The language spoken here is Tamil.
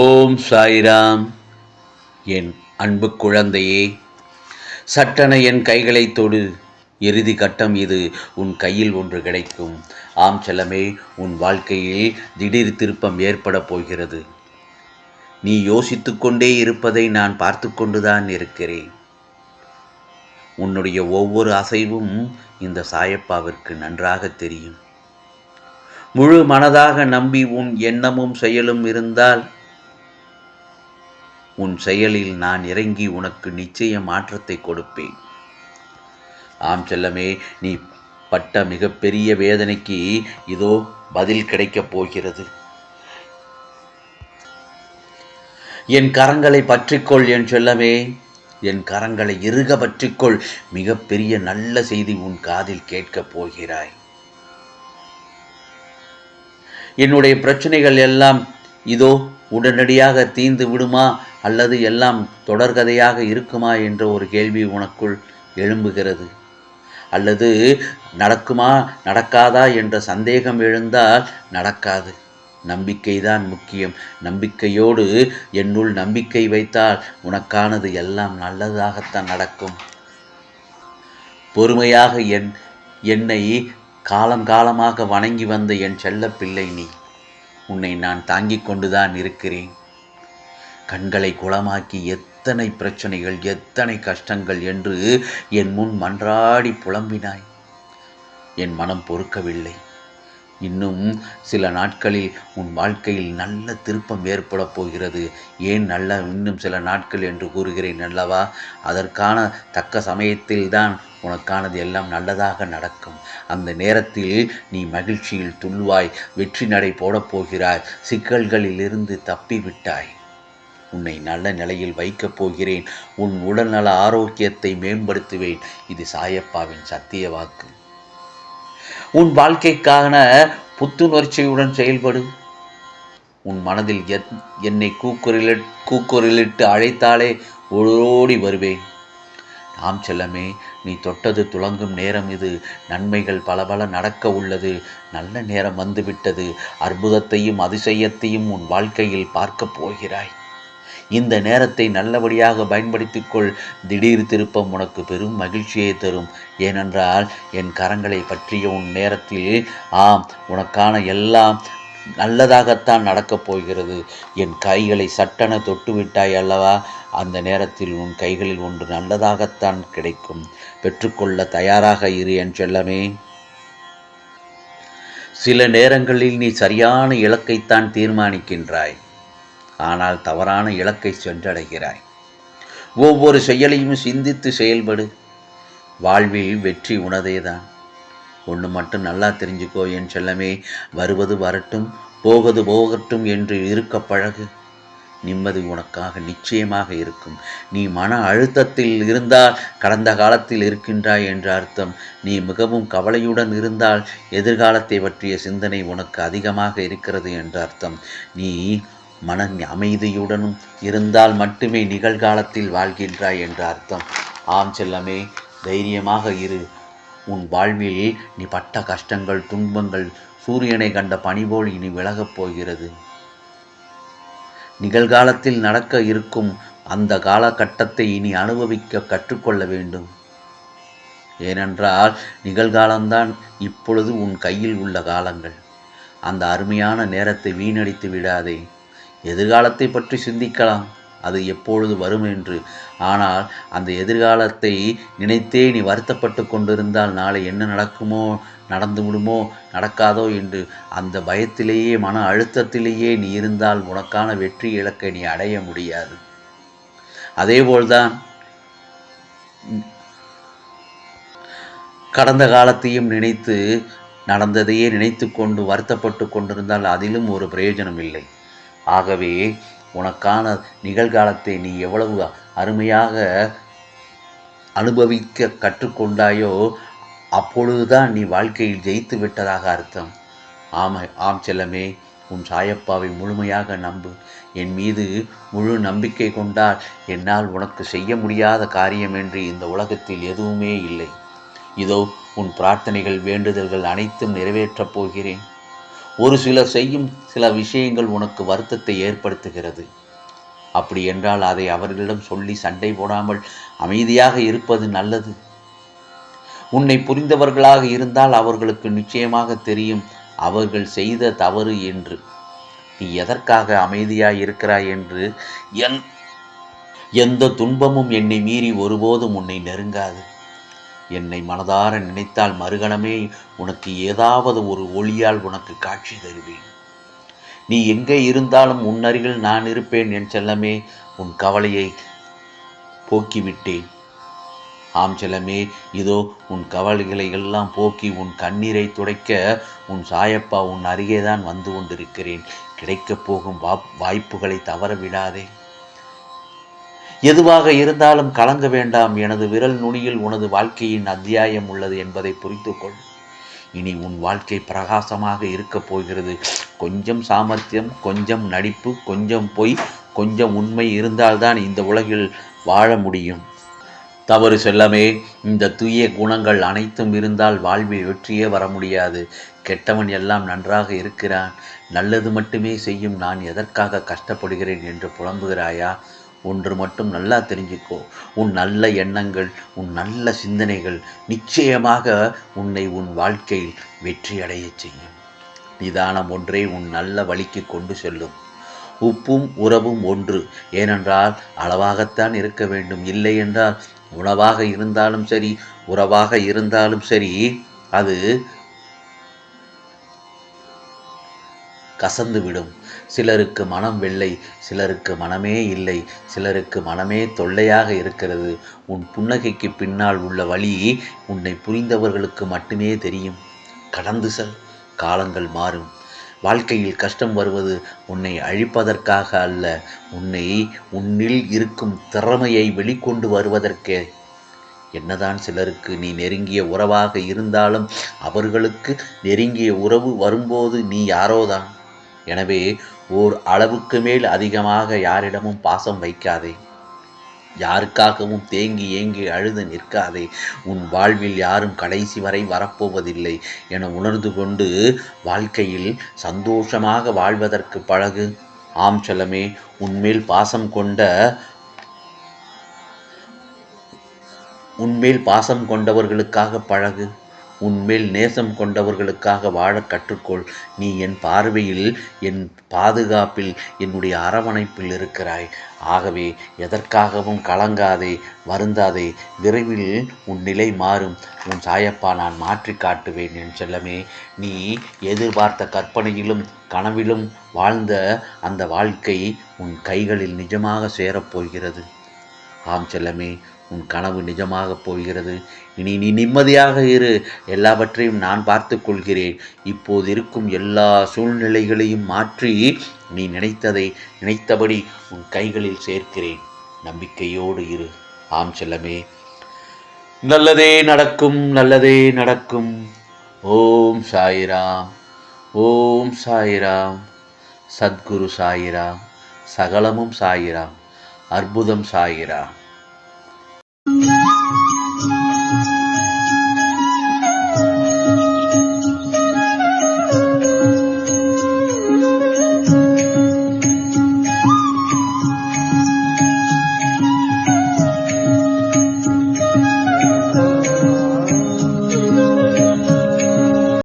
ஓம் சாய்ராம். என் அன்பு குழந்தையே சட்டன என் கைகளை தொடு. இறுதி கட்டம் இது உன் கையில் ஒன்று கிடைக்கும். ஆம் செல்லமே உன் வாழ்க்கையில் திடீர் திருப்பம் ஏற்பட போகிறது. நீ யோசித்து கொண்டே இருப்பதை நான் பார்த்து கொண்டுதான் இருக்கிறேன். உன்னுடைய ஒவ்வொரு அசைவும் இந்த சாயப்பாவிற்கு நன்றாக தெரியும். முழு மனதாக நம்பி உன் எண்ணமும் செயலும் இருந்தால் உன் செயலில் நான் இறங்கி உனக்கு நிச்சய மாற்றத்தை கொடுப்பேன். ஆம் செல்லமே நீ பட்ட மிகப்பெரிய வேதனைக்கு இதோ பதில் கிடைக்கப் போகிறது. என் கரங்களை பற்றிக்கொள் என் செல்லமே என் கரங்களை இறுக பற்றிக்கொள். மிகப்பெரிய நல்ல செய்தி உன் காதில் கேட்கப் போகிறாய். என்னுடைய பிரச்சனைகள் எல்லாம் இதோ உடனடியாக தீர்ந்து விடுமா அல்லது எல்லாம் தொடர்கதையாக இருக்குமா என்ற ஒரு கேள்வி உனக்குள் எழும்புகிறது. அல்லது நடக்குமா நடக்காதா என்ற சந்தேகம் எழுந்தால் நடக்காது. நம்பிக்கைதான் முக்கியம். நம்பிக்கையோடு என்னுள் நம்பிக்கை வைத்தால் உனக்கானது எல்லாம் நல்லதாகத்தான் நடக்கும். பொறுமையாக என் என்னை காலம் காலமாக வணங்கி வந்த என் செல்ல பிள்ளை நீ. உன்னை நான் தாங்கிக் கொண்டுதான் இருக்கிறேன். கண்களை குளமாக்கி எத்தனை பிரச்சனைகள் எத்தனை கஷ்டங்கள் என்று என் முன் மன்றாடி புலம்பினாய். என் மனம் பொறுக்கவில்லை. இன்னும் சில நாட்களில் உன் வாழ்க்கையில் நல்ல திருப்பம் ஏற்பட போகிறது. ஏன் நல்ல இன்னும் சில நாட்கள் என்று கூறுகிறேன் அல்லவா? அதற்கான தக்க சமயத்தில்தான் உனக்கானது எல்லாம் நல்லதாக நடக்கும். அந்த நேரத்தில் நீ மகிழ்ச்சியில் துள்ளுவாய் வெற்றி நடை போடப் போகிறாய் சிக்கல்களிலிருந்து தப்பி விட்டாய் உன்னை நல்ல நிலையில் வைக்கப் போகிறேன். உன் உடல்நல ஆரோக்கியத்தை மேம்படுத்துவேன். இது சாயப்பாவின் சத்திய வாக்கு. உன் வாழ்க்கைக்கான புத்துணர்ச்சியுடன் செயல்படு. உன் மனதில் என்னை கூக்குரலி கூக்குரலிட்டு அழைத்தாலே ஓடோடி வருவேன். நாம் செல்லமே நீ தொட்டது துளங்கும் நேரம் இது. நன்மைகள் பல பல நடக்க உள்ளது. நல்ல நேரம் வந்துவிட்டது. அற்புதத்தையும் அதிசயத்தையும் உன் வாழ்க்கையில் பார்க்கப் போகிறாய். இந்த நேரத்தை நல்லபடியாக பயன்படுத்திக்கொள். திடீர் திருப்பம் உனக்கு பெரும் மகிழ்ச்சியை தரும். ஏனென்றால் என் கரங்களை பற்றிய உன் நேரத்தில் ஆம் உனக்கான எல்லாம் நல்லதாகத்தான் நடக்கப் போகிறது. என் கைகளை சட்டென தொட்டுவிட்டாய் அல்லவா? அந்த நேரத்தில் உன் கைகளில் ஒன்று நல்லதாகத்தான் கிடைக்கும். பெற்றுக்கொள்ள தயாராக இரு என் செல்லமே. சில நேரங்களில் நீ சரியான இலக்கைத்தான் தீர்மானிக்கின்றாய். ஆனால் தவறான இலக்கை சென்றடைகிறாய். ஒவ்வொரு செயலையும் சிந்தித்து செயல்படு. வாழ்வில் வெற்றி உனதேதான் ஒன்று மட்டும் நல்லா தெரிஞ்சுக்கோ என் செல்லமே. வருவது வரட்டும் போவது போகட்டும் என்று இருக்க பழகு. நிம்மதி உனக்காக நிச்சயமாக இருக்கும். நீ மன அழுத்தத்தில் இருந்தால் கடந்த காலத்தில் இருக்கின்றாய் என்ற அர்த்தம். நீ மிகவும் கவலையுடன் இருந்தால் எதிர்காலத்தை பற்றிய சிந்தனை உனக்கு அதிகமாக இருக்கிறது என்ற அர்த்தம். நீ மன அமைதியுடனும் இருந்தால் மட்டுமே நிகழ்காலத்தில் வாழ்கின்றாய் என்ற அர்த்தம். ஆம் செல்லமே தைரியமாக இரு. உன் வாழ்வில் நீ பட்ட கஷ்டங்கள் துன்பங்கள் சூரியனை கண்ட பனிபோல் இனி விலகப் போகிறது. நிகழ்காலத்தில் நடக்க இருக்கும் அந்த காலகட்டத்தை இனி அனுபவிக்க கற்றுக்கொள்ள வேண்டும். ஏனென்றால் நிகழ்காலம்தான் இப்பொழுது உன் கையில் உள்ள காலங்கள். அந்த அருமையான நேரத்தை வீணடித்து விடாதே. எதிர்காலத்தை பற்றி சிந்திக்கலாம். அது எப்பொழுது வரும் என்று. ஆனால் அந்த எதிர்காலத்தை நினைத்தே நீ வருத்தப்பட்டு கொண்டிருந்தால் நாளை என்ன நடக்குமோ நடந்து விடுமோ நடக்காதோ என்று அந்த பயத்திலேயே மன அழுத்தத்திலேயே நீ இருந்தால் உனக்கான வெற்றி இலக்கை நீ அடைய முடியாது. அதேபோல்தான் கடந்த காலத்தையும் நினைத்து நடந்ததையே நினைத்து கொண்டு வருத்தப்பட்டு கொண்டிருந்தால் அதிலும் ஒரு பிரயோஜனம் இல்லை ஆகவே உனக்கான நிகழ்காலத்தை நீ எவ்வளவு அருமையாக அனுபவிக்க கற்றுக்கொண்டாயோ அப்பொழுதுதான் நீ வாழ்க்கையில் ஜெயித்து விட்டதாக அர்த்தம். ஆமை ஆம் செல்லமே உன் சாயப்பாவை முழுமையாக நம்பு. என் மீது முழு நம்பிக்கை கொண்டால் என்னால் உனக்கு செய்ய முடியாத காரியம் என்று இந்த உலகத்தில் எதுவுமே இல்லை. இதோ உன் பிரார்த்தனைகள் வேண்டுதல்கள் அனைத்தும் நிறைவேற்றப் போகிறேன். ஒரு சிலர் செய்யும் சில விஷயங்கள் உனக்கு வருத்தத்தை ஏற்படுத்துகிறது. அப்படி என்றால் அதை அவர்களிடம் சொல்லி சண்டை போடாமல் அமைதியாக இருப்பது நல்லது. உன்னை புரிந்தவர்களாக இருந்தால் அவர்களுக்கு நிச்சயமாக தெரியும் அவர்கள் செய்த தவறு என்று. நீ எதற்காக அமைதியாய் இருக்கிறாய் என்று என் எந்த துன்பமும் என்னை மீறி ஒருபோதும் உன்னை நெருங்காது. என்னை மனதார நினைத்தால் மறுகணமே உனக்கு ஏதாவது ஒரு ஒளியால் உனக்கு காட்சி தருவேன். நீ எங்கே இருந்தாலும் உன் அருகில் நான் இருப்பேன் என் செல்லமே உன் கவலையை போக்கிவிட்டேன். ஆம் செல்லமே இதோ உன் கவலைகளை எல்லாம் போக்கி உன் கண்ணீரை துடைக்க உன் சாயப்பா உன் அருகேதான் வந்து கொண்டிருக்கிறேன். கிடைக்கப் போகும் வாய்ப்புகளை தவற விடாதே எதுவாக இருந்தாலும் கலங்க வேண்டாம் எனது விரல் நுனியில் உனது வாழ்க்கையின் அத்தியாயம் உள்ளது என்பதை புரிந்து கொள். இனி உன் வாழ்க்கை பிரகாசமாக இருக்கப் போகிறது. கொஞ்சம் சாமர்த்தியம் கொஞ்சம் நடிப்பு கொஞ்சம் பொய் கொஞ்சம் உண்மை இருந்தால்தான் இந்த உலகில் வாழ முடியும். தவறு செல்லமே இந்த தூய குணங்கள் அனைத்தும் இருந்தால் வாழ்வில் வெற்றியே வர முடியாது. கெட்டவன் எல்லாம் நன்றாக இருக்கிறான். நல்லது மட்டுமே செய்யும் நான் எதற்காக கஷ்டப்படுகிறேன் என்று புலம்புகிறாயா? ஒன்று மட்டும் நல்லா தெரிஞ்சுக்கோ. உன் நல்ல எண்ணங்கள் உன் நல்ல சிந்தனைகள் நிச்சயமாக உன்னை உன் வாழ்க்கையில் வெற்றி செய்யும். நிதானம் ஒன்றே உன் நல்ல வழிக்கு கொண்டு செல்லும். உப்பும் உறவும் ஒன்று. ஏனென்றால் அளவாகத்தான் இருக்க வேண்டும். இல்லை என்றால் உணவாக இருந்தாலும் சரி உறவாக இருந்தாலும் சரி அது கசந்து விடும் சிலருக்கு மனம் வெள்ளை சிலருக்கு மனமே இல்லை சிலருக்கு மனமே தொல்லையாக இருக்கிறது. உன் புன்னகைக்கு பின்னால் உள்ள வழி உன்னை புரிந்தவர்களுக்கு மட்டுமே தெரியும். கடந்து செல் காலங்கள் மாறும். வாழ்க்கையில் கஷ்டம் வருவது உன்னை அழிப்பதற்காக அல்ல உன்னை உன்னில் இருக்கும் திறமையை வெளிக்கொண்டு வருவதற்கே. என்னதான் சிலருக்கு நீ நெருங்கிய உறவாக இருந்தாலும் அவர்களுக்கு நெருங்கிய உறவு வரும்போது நீ யாரோதான்? எனவே ஓர் அளவுக்கு மேல் அதிகமாக யாரிடமும் பாசம் வைக்காதே. யாருக்காகவும் தேங்கி ஏங்கி அழுது நிற்காதே. உன் வாழ்வில் யாரும் கடைசி வரை வரப்போவதில்லை என உணர்ந்து கொண்டு வாழ்க்கையில் சந்தோஷமாக வாழ்வதற்கு பழகு. ஆம் செல்லமே உன்மேல் பாசம் கொண்ட உன்மேல் பாசம் கொண்டவர்களுக்காக பழகு. உன்மேல் நேசம் கொண்டவர்களுக்காக வாழக் கற்றுக்கொள். நீ என் பார்வையில் என் பாதுகாப்பில் என்னுடைய அரவணைப்பில் இருக்கிறாய். ஆகவே எதற்காகவும் கலங்காதே வருந்தாதே விரைவில் உன் நிலை மாறும். உன் சாயப்பா நான் மாற்றி காட்டுவேன் என் செல்லமே. நீ எதிர்பார்த்த கற்பனையிலும் கனவிலும் வாழ்ந்த அந்த வாழ்க்கை உன் கைகளில் நிஜமாக சேரப்போகிறது ஆம் செல்லமே உன் கனவு நிஜமாகப் போகிறது. இனி நீ நிம்மதியாக இரு. எல்லாவற்றையும் நான் பார்த்து கொள்கிறேன். இப்போது இருக்கும் எல்லா சூழ்நிலைகளையும் மாற்றி நீ நினைத்ததை நினைத்தபடி உன் கைகளில் சேர்க்கிறேன். நம்பிக்கையோடு இரு. ஆம் செல்லமே. நல்லதே நடக்கும் நல்லதே நடக்கும். ஓம் சாயிராம். ஓம் சாயிராம். சத்குரு சாயிராம். சகலமும் சாயிராம். அற்புதம் சாயிராம். Música